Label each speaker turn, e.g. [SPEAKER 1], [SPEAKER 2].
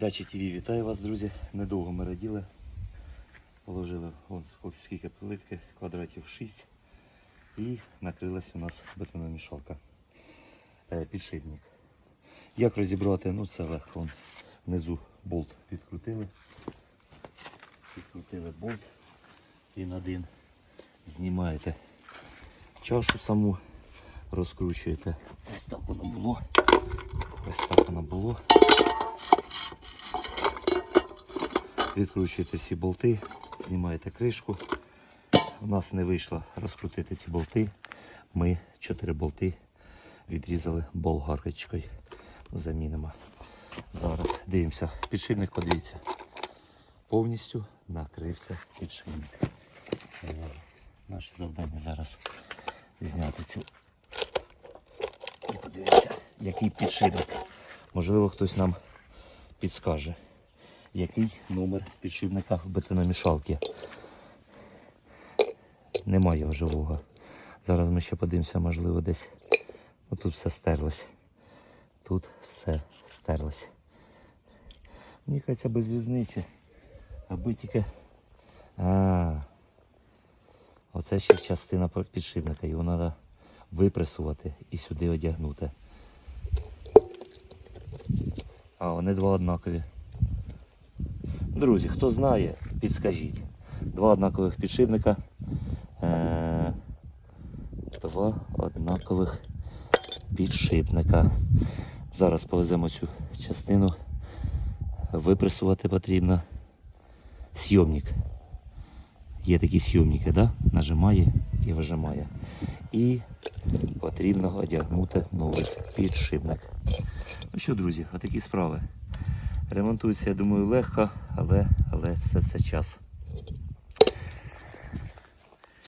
[SPEAKER 1] Дачі ТВ вітаю вас, друзі. Недовго ми раділи. Положили вон скільки- плитки, квадратів 6. І накрилась у нас бетономішалка. Е, підшипник. Як розібрати? Ну це легко. Вон внизу болт відкрутили. Відкрутили болт. Він один. Знімаєте чашу саму, розкручуєте. Ось так воно було. Ось так воно було. Відкручуєте всі болти, знімаєте кришку. У нас не вийшло розкрутити ці болти. Ми чотири болти відрізали болгарочкою. Замінимо. Зараз дивимося. Підшипник, подивіться. Повністю накрився підшипник. Наше завдання зараз зняти цю. І подивимося, який підшипник. Можливо, хтось нам підскаже, який номер підшипника бетономішалки. Немає його живого. Зараз ми ще подивимося, можливо, десь. Ну, тут все стерлось. Тут все стерлось. Мені кажеться, без різниці. Аби тільки. А, оце ще частина підшипника. Його треба випресувати і сюди одягнути. А, вони два однакові. Друзі, хто знає, підскажіть. Два однакових підшипника. Е, Два однакових підшипника. Зараз повеземо цю частину. Випресувати потрібно. Сйомник. Є такі сйомники, да? нажимає і вижимає. І потрібно одягнути новий підшипник. Ну що, друзі, отакі справи. Ремонтується, я думаю, легко, але, але все це час.